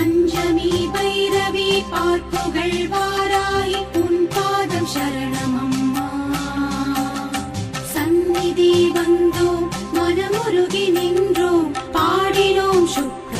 பஞ்சமி பைரவி பார்ப்புகள் வாராய் உன் பாதம் சரணமம்மா. சந்நிதி வந்தோம் மனமுருகி நின்றோம் பாடினோம் சுப்பிரபாரம்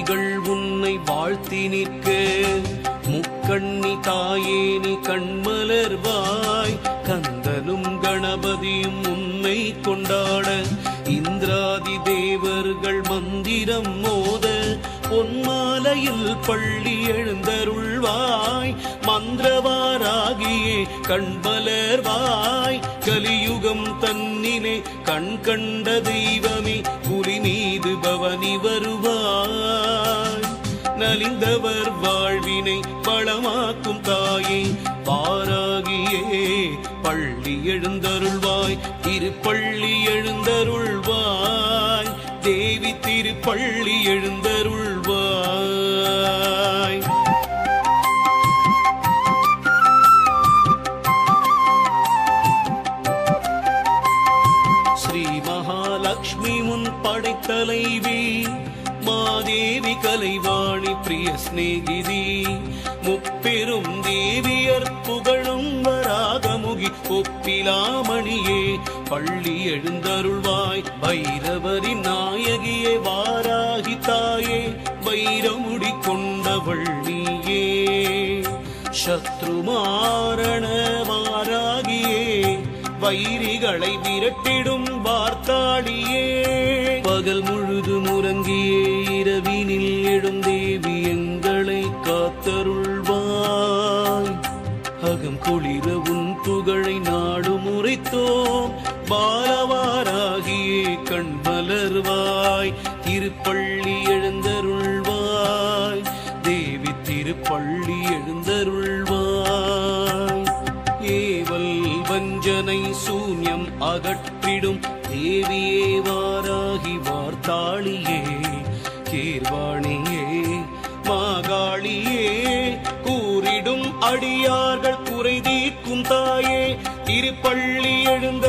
மும்மூர்த்திகள் உன்னை வாழ்த்தி நிற்க. முக்கண்ணி தாயே நீ கண்மலர்வாய் கந்தனும் கணபதியும் உன்னை கொண்டாட. இந்திராதி தேவர்கள் மந்திரம் மோத. பொன்மாலையில் பள்ளி எழுந்தருள்வாய். மந்திரவாராகியே கண்மலர்வாய் கலியுகம் தன்னிலே கண் கண்ட தெய்வமே புலி பவனி வருவாய். நலிந்தவர் வாழ்வினை பழமாக்கும் தாயே பாராகியே பள்ளி எழுந்தருள்வாய் திருப்பள்ளி எழுந்தருள்வாய். தேவி திருப்பள்ளி எழுந்தருள்வாய். தலைவி மாதேவி கலைவாணி பிரிய சிநேகிதி. முப்பெரும் தேவியர் புகழும் வராகமுகி ஒப்பிலாமணியே பள்ளி எழுந்தருள்வாய் பைரவரின் நாயகியே வாராகி தாயே வைரமுடி கொண்டவள் நீயே. சத்ருமாரண வாராகியே வைரிகளை விரட்டிடும் பகல் முழுதும் உறங்கியே இரவினில் எழும் தேவி எங்களை காத்தருள்வாய். அகம் குளிர உன் புகழை நாடு முறைத்தோம் பாலவாராகியே கண் மலர்வாய் திருப்பள்ளி எழுந்தருள்வாய். தேவி திருப்பள்ளி எழுந்தருள்வாய். ஏவல் வஞ்சனை சூன்யம் அகற்றிடும். தேவியேவா தாளியே கீர்வாணியே மாகாளியே கூறிடும் அடியார்கள் குறை தீர்க்கும் தாயே திருப்பள்ளி எழுந்த